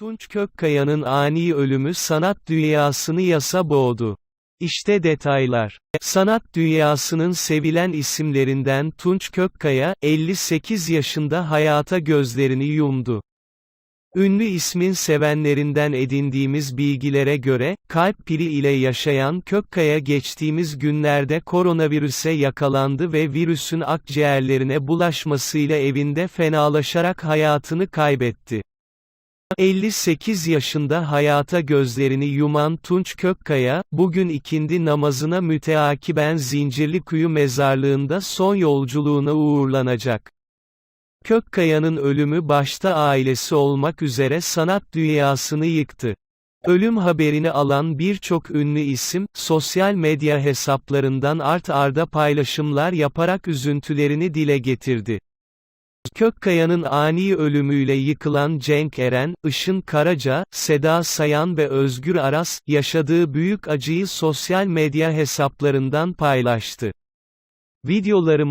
Tunç Kökkaya'nın ani ölümü sanat dünyasını yasa boğdu. İşte detaylar. Sanat dünyasının sevilen isimlerinden Tunç Kökkaya, 58 yaşında hayata gözlerini yumdu. Ünlü ismin sevenlerinden edindiğimiz bilgilere göre, kalp pili ile yaşayan Kökkaya geçtiğimiz günlerde koronavirüse yakalandı ve virüsün akciğerlerine bulaşmasıyla evinde fenalaşarak hayatını kaybetti. 58 yaşında hayata gözlerini yuman Tunç Kökkaya, bugün ikindi namazına müteakiben Zincirlikuyu mezarlığında son yolculuğuna uğurlanacak. Kökkaya'nın ölümü başta ailesi olmak üzere sanat dünyasını yıktı. Ölüm haberini alan birçok ünlü isim, sosyal medya hesaplarından art arda paylaşımlar yaparak üzüntülerini dile getirdi. Kökkaya'nın ani ölümüyle yıkılan Cenk Eren, Işın Karaca, Seda Sayan ve Özgür Aras, yaşadığı büyük acıyı sosyal medya hesaplarından paylaştı. Videolarımı